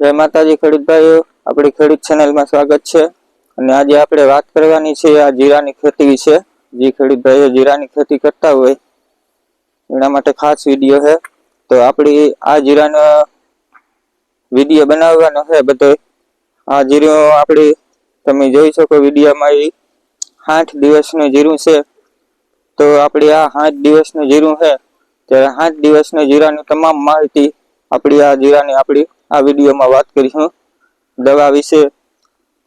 જય માતાજી ખેડૂત ભાઈઓ, આપણી ખેડૂત ચેનલમાં સ્વાગત છે. અને આજે આપણે વાત કરવાની છે આ જીરાની ખેતી વિશે. જે ખેડૂત ભાઈઓ, જીરાની ખેતી કરતા હોય, એના માટે ખાસ વીડિયો છે. તો આપણી આ જીરાનો વીડિયો બનાવવાનો છે બધો. આ જીરું આપણી, તમે જોઈ શકો વિડીયોમાં એ આઠ દિવસનું જીરું છે. તો આપણી આ આઠ દિવસનું જીરું છે. ત્યારે આઠ દિવસનું જીરાની તમામ માહિતી આપણી આ જીરાની આપણી આ વિડીયોમાં વાત કરીશું દવા વિશે,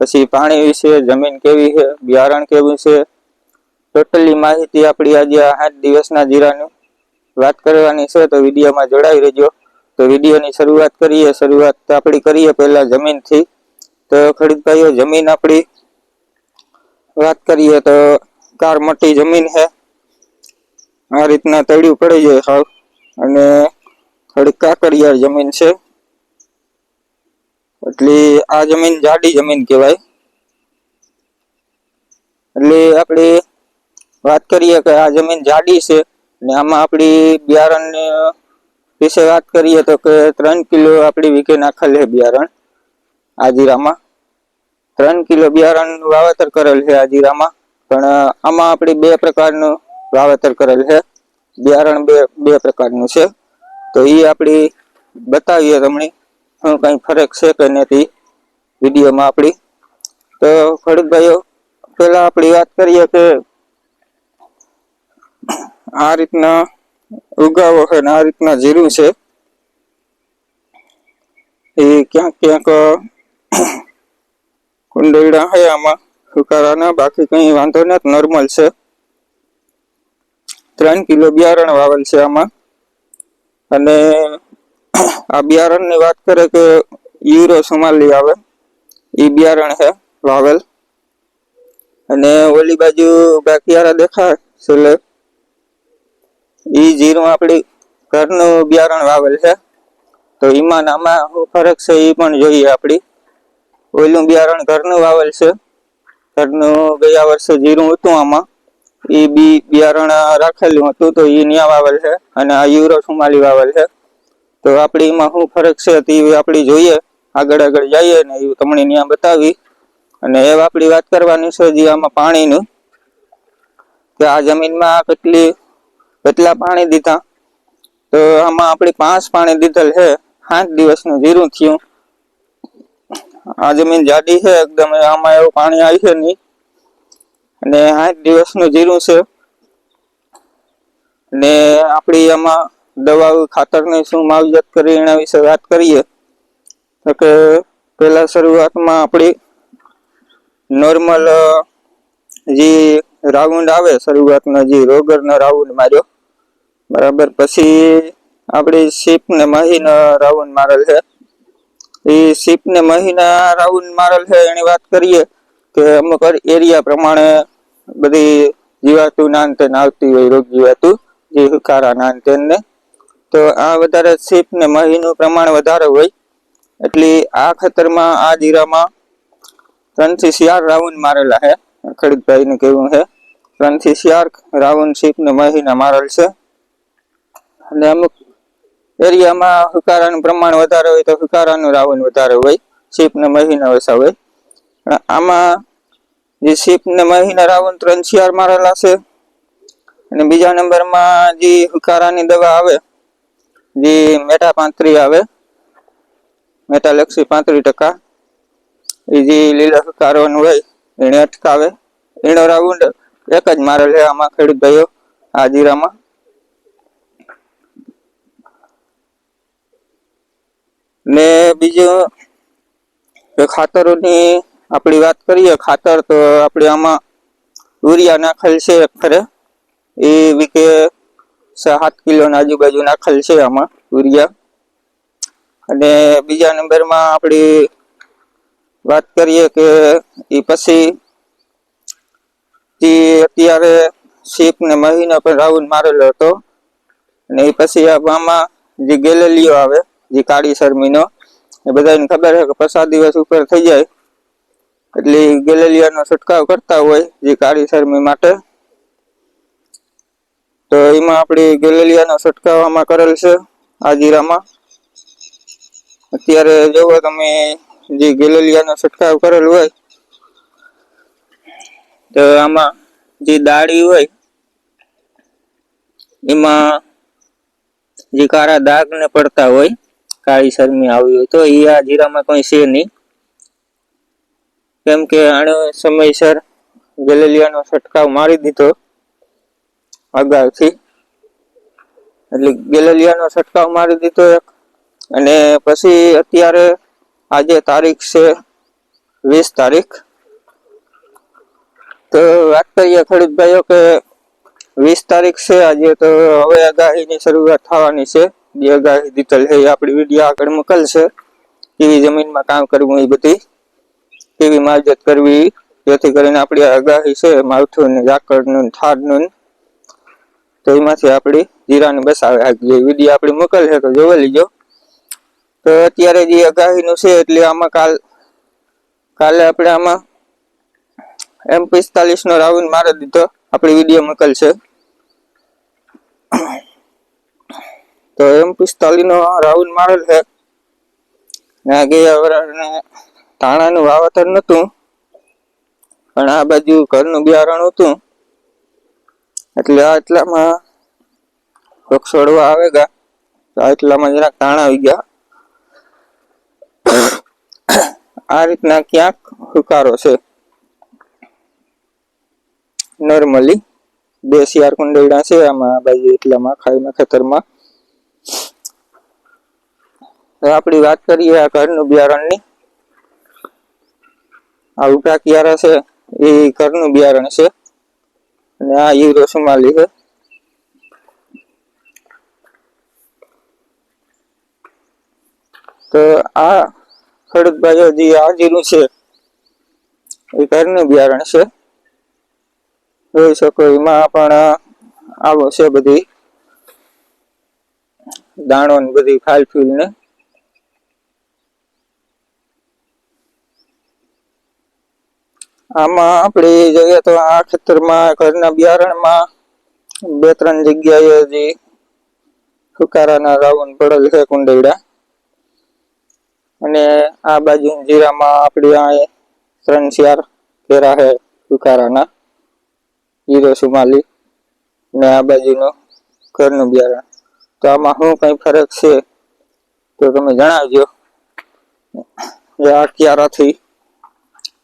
પછી પાણી વિશે, જમીન કેવી છે, બિયારણ કેવું છે, ટોટલી માહિતી આપણી આજે આઠ દિવસના જીરાની વાત કરવાની છે, તો વિડીયોમાં જોડાઈ રહેજો. તો વિડીયોની શરૂઆત કરીએ, શરૂઆત આપણી કરીએ પહેલાં જમીનથી. તો ખેડૂત ભાઈઓ, જમીન આપણી વાત કરીએ તો કાર મોટી જમીન છે. આ રીતના તળિયું પડી જાય સાવ અને થોડીક કાકડિયાર જમીન છે. એટલે આ જમીન જાડી જમીન કહેવાય. એટલે આપણે વાત કરીએ કે આ જમીન જાડી છે ને આમાં આપણી બિયારણ વિશે વાત કરીએ તો કે ત્રણ કિલો આપણી વીકે નાખેલ છે બિયારણ આજીરામાં. ત્રણ કિલો બિયારણ વાવેતર કરેલ છે આજીરામાં. પણ આમાં આપણી બે પ્રકારનું વાવેતર કરેલ છે. બિયારણ બે બે પ્રકારનું છે. તો એ આપણી બતાવીએ તમને. કઈ ફરક છે કે નથી વિડીયોમાં આપણી તો ખેડૂત પહેલાં આપણી વાત કરીએ કે આ રીતના ઉગાવો છે ને આ રીતના જીરું છે. એ ક્યાંક ક્યાંક કુંડળા છે આમાં, સુકારાના, બાકી કંઈ વાંધો નથી, નોર્મલ છે. ત્રણ કિલો બિયારણ વાવેલ છે આમાં. અને આ બિયારણની વાત કરે કે યુરો સોમાલી આવે. એ બિયારણ છે, વાવેલ. અને ઓલી બાજુ બાકિયારા દેખાય છેલ્લે. એ જીરું આપણી ઘરનું બિયારણ વાવેલ છે. તો એમાં આમાં શું ફરક છે એ પણ જોઈએ આપણી ઓલું બિયારણ ઘરનું વાવેલ છે. ઘરનું ગયા વર્ષે જીરું હતું આમાં. એ બી બિયારણ રાખેલું હતું તો એ ન્યા વાવેલ છે અને આ યુરો સુમાલી વાવેલ છે. તો આપણી એમાં શું ફરક છે તે આપણી જોઈએ. આગળ આગળ જઈએ ને એ તમને ત્યાં બતાવી. અને એ આપણી વાત કરવાની છે જે આમાં પાણીનું. કે આ જમીનમાં કેટલી, કેટલા પાણી દીધા. તો આમાં આપણી પાંચ પાણી દીધેલ છે. સાત દિવસનું જીરું થયું. આ જમીન જાડી છે એકદમ, આમાં એવું પાણી આવી છે નહીં. અને આઠ દિવસનું જીરું છે. ને આપણી આમાં દવાઓ ખાતરની શું માવજત કરી એના વિશે વાત કરીએ. તો કે પહેલા શરૂઆતમાં આપણી નોર્મલ જે રાઉન્ડ આવે શરૂઆતનો જે રોગરનો રાઉન્ડ માર્યો. બરાબર, પછી આપણી શીપ ને મહીનો રાઉન્ડ મારેલ છે. એ શીપને મહીના રાઉન્ડ મારેલ છે, એની વાત કરીએ. કે અમુક એરિયા પ્રમાણે બધી જીવાતું નાન તેન આવતી હોય, રોગ જીવાતું, જે હુકારા નાન તેન તો આ વધારે શીપ ને મહીનું પ્રમાણ વધારે હોય. એટલે આ ખેતરમાં, આ જીરામાં ત્રણથી ચાર રાઉન્ડ મારેલા છે ખેડૂતભાઈ કહેવું છે ત્રણથી ચાર રાઉન્ડ શીપ ને મહીના મારેલ છે. અને અમુક એરિયામાં હુકારાનું પ્રમાણ વધારે હોય તો હુકારાનું રાવણ વધારે હોય. સીપ ને મહીના ઓછા હોય. આમાં જે શીપ ને મહિના રાઉન્ડ ત્રણ શિયાર મારેલા છે. અને બીજા નંબરમાં જે હકારાની દવા આવે, જે મેટા પાંત્રી આવે મેટાલેક્સી પાંત્રીસ ટકા, એ જે લીલા હકારોનું હોય એને અટકાવે. એનો રાઉન્ડ એક જ મારે લે આમાં ખેડૂત ભાઈઓ, આ જીરામાં. ને બીજું ખાતરોની આપણી વાત કરીએ, ખાતર તો આપણે આમાં યુરિયા નાખેલ છે ખરે. એ વીકે સાત કિલોના આજુબાજુ નાખેલ છે આમાં યુરિયા. અને બીજા નંબરમાં આપણી વાત કરીએ કે એ પછી તે અત્યારે શીપને મહિનો પણ રાઉન્ડ મારેલો હતો. અને એ પછી આમાં જે ગેલેલીઓ આવે, જે કાળી શરમીનો, એ બધાને ખબર છે કે પચાસ દિવસ ઉપર થઈ જાય. એટલે ગેલેલિયાનો છંટકાવ કરતા હોય જે કાળી શરમી માટે. તો એમાં આપણે ગેલેલિયાનો છંટકાવ આમાં કરેલ છે આ જીરામાં અત્યારે જોવો તમે જે ગેલેલિયાનો છંટકાવ કરેલો હોય, તો આમાં જે દાળી હોય, એમાં જે કાળા દાગ ને પડતા હોય, કાળી શરમી આવી હોય, તો એ આ જીરામાં કોઈ છે નહીં. કેમ કે આણે સમયસર ગેલેલિયાનો છટકાવ મારી દીધો અગાઉથી. એટલે ગેલેલિયાનો છંટકાવ મારી દીધો એક. અને પછી અત્યારે આજે તારીખ છે વીસ તારીખ. તો વાત કરીએ ખેડૂત કે વીસ તારીખ છે આજે તો હવે આગાહીની શરૂઆત થવાની છે. જે આગાહી દીધેલ છે એ આપણી વીડિયો આગળ મોકલશે. કેવી જમીનમાં કામ કરવું એ બધી. કેવી માવજત કરવી, જેથી કરીને આપણી આગાહી છે માવઠું ને ઝાકળનું થાળનું તો એમાંથી આપણી જીરાની બસાવે આગી વીડિયો આપણી મોકલ છે તો જોઈ લીજો. તો અત્યારે જે આગાહીનું છે એટલે આમાં કાલ, કાલે આપણે આમાં એમ પિસ્તાલીસ નો રાઉન્ડ મારી દીધો. આપણી વીડિયો મોકલ તો એમ પિસ્તાલીસ નો રાઉન્ડ મારેલ છે. ને ગયા વર્ષને ધાણાનું વાવેતર નતું પણ આ બાજુ ઘરનું બિયારણ હતું. એટલે આ એટલામાં વૃક્ષોડવા આવે ગા તો આ એટલામાં જરાક ધાણા આવી ગયા. આ રીતના ક્યાંક હુકારો છે. નોર્મલી બે શિયાર કુંડળા છે. આમાં આ બાજુ એટલામાં, ખાઈના ખેતરમાં. આપણી વાત કરીએ આ ઘરનું બિયારણની. આ ઊભા કિયારા છે, એ ઘરનું બિયારણ છે. અને આ યુરો સુમાલી છે. તો આ ખેડૂત ભાઈઓ જે આ જીરું છે, એ ઘરનું બિયારણ છે. જોઈ શકો એમાં પણ આવો છે બધી. દાણો ને બધી ફાલ ફૂલ ને. આમાં આપણે જોઈએ તો આ ખેતરમાં, ઘરના બિયારણમાં બે ત્રણ જગ્યાએ હજી સુકારાના રાવણ પડેલ છે કુંડેડા. અને આ બાજુ જીરામાં આપણે આ ત્રણ ચાર કેરા છે સુકારાના. જીરો સુમાલી ને આ બાજુનું ઘરનું બિયારણ. તો આમાં શું કઈ ફરક છે તો તમે જણાવજો. આ ક્યારાથી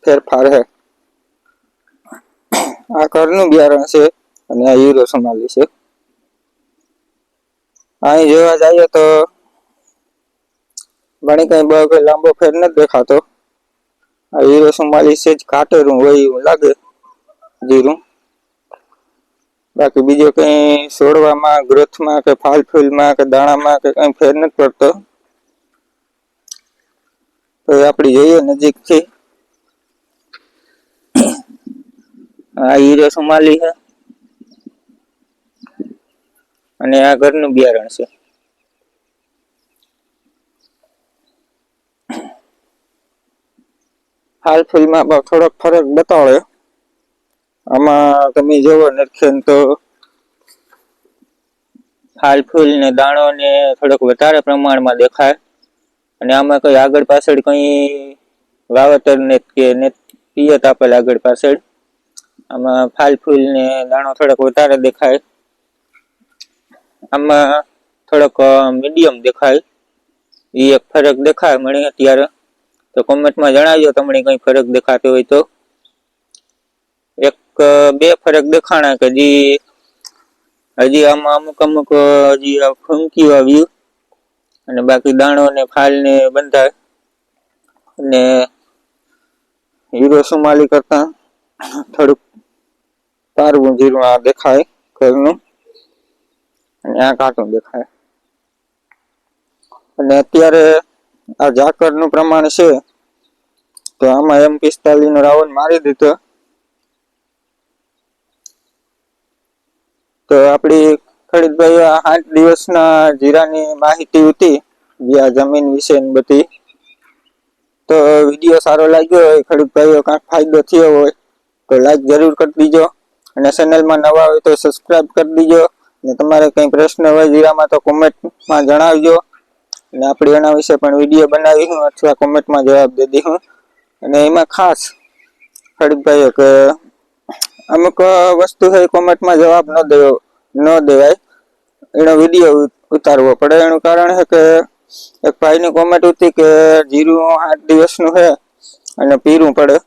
ફેરફાર છે. આ ઘરનું બિયારણ છે અને આ હીરો સોનાલી છે. અહીં જોવા જઈએ તો ઘણી કઈ બહુ કઈ લાંબો ફેર નથી દેખાતો. આ યુરો સોમાલી છે જ કાટેરું હોય એવું લાગે જીરું. બાકી બીજો કઈ છોડવામાં, ગ્રોથમાં કે ફાલ ફૂલમાં કે દાણામાં કે કઈ ફેર નથી પડતો. તો આપણે જોઈએ નજીકથી આ હીરો સુમાલી છે. અને આ ઘરનું બિયારણ છે. હાલ પણ થોડોક ફરક બતાવે. આમાં તમે જોવો નરખેન તો હાલ ફૂલ ને દાણો ને થોડોક વધારે પ્રમાણમાં દેખાય. અને આમાં કઈ આગળ પાછળ કઈ વાવેતર ને કે પિયત આપેલ આગળ પાછળ. આમાં ફાલ ફૂલ ને દાણો થોડોક વધારે દેખાય. આમાં થોડોક મીડિયમ દેખાય. એ એક ફરક દેખાય મને અત્યારે. તો કોમેન્ટમાં જણાવજો તમને કઈ ફરક દેખાતો હોય તો. એક બે ફરક દેખાણા કે હજી હજી આમાં અમુક અમુક હજી ફૂંકી આવ્યું. અને બાકી દાણો ને ફાલ ને બંધાય. અને હીરો સુમાલી કરતા. થોડુંક તારવું જીરું આ દેખાય, ઘરનું. અને આ કાટું દેખાય. અને અત્યારે આ ઝાકરનું પ્રમાણ છે, તો આમાં એમ પિસ્તાલીસ નો રાવણ મારી દીધો. તો આપણી ખરીદભાઈ આ આઠ દિવસના જીરાની માહિતી હતી આ જમીન વિશે બધી. તો વીડિયો સારો લાગ્યો હોય ખરીદભાઈઓ ભાઈઓ કાંઈક ફાયદો થયો હોય તો લાઈક જરૂર કરી દીજો. અને ચેનલમાં નવા હોય તો સબસ્ક્રાઇબ કરી દીજો. અને તમારે કંઈ પ્રશ્ન હોય જીરામાં તો કોમેન્ટમાં જણાવજો. અને આપણે એના વિશે પણ વીડિયો બનાવી હું અથવા કોમેન્ટમાં જવાબ દઈ હું અને એમાં ખાસ ખડીકભાઈઓ કે અમુક વસ્તુ છે કોમેન્ટમાં જવાબ ન દેવો, ન દેવાય. એનો વીડિયો ઉતારવો પડે. એનું કારણ છે કે એક ભાઈની કોમેન્ટ હતી કે જીરું આઠ દિવસનું છે અને પીરું પડે.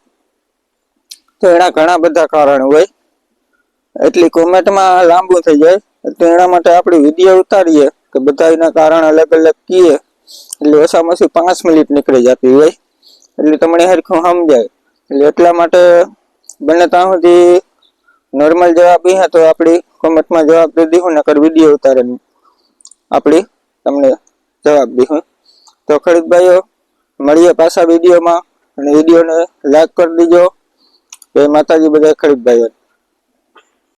તો એના ઘણા બધા કારણ હોય. એટલી કોમેન્ટમાં લાંબુ થઈ જાય. તો એના માટે આપણે વીડિયો ઉતારીએ કે બધાના કારણ અલગ અલગ કીએ. એટલે ઓછામાં ઓછી પાંચ મિનિટ નીકળી જતી હોય. એટલે તમને હરખું સમજાય. એટલે એટલા માટે બને ત્યાં સુધી નોર્મલ જવાબ એ તો આપણી કોમેન્ટમાં જવાબ દઈ દઈશું નકર વીડિયો ઉતારે આપણી તમને જવાબ દઈશું તો ખરીદભાઈઓ, મળીએ પાછા વિડીયોમાં. અને વિડીયોને લાઈક કરી દીજો. જય માતાજી બધા ખરીદભાઈઓ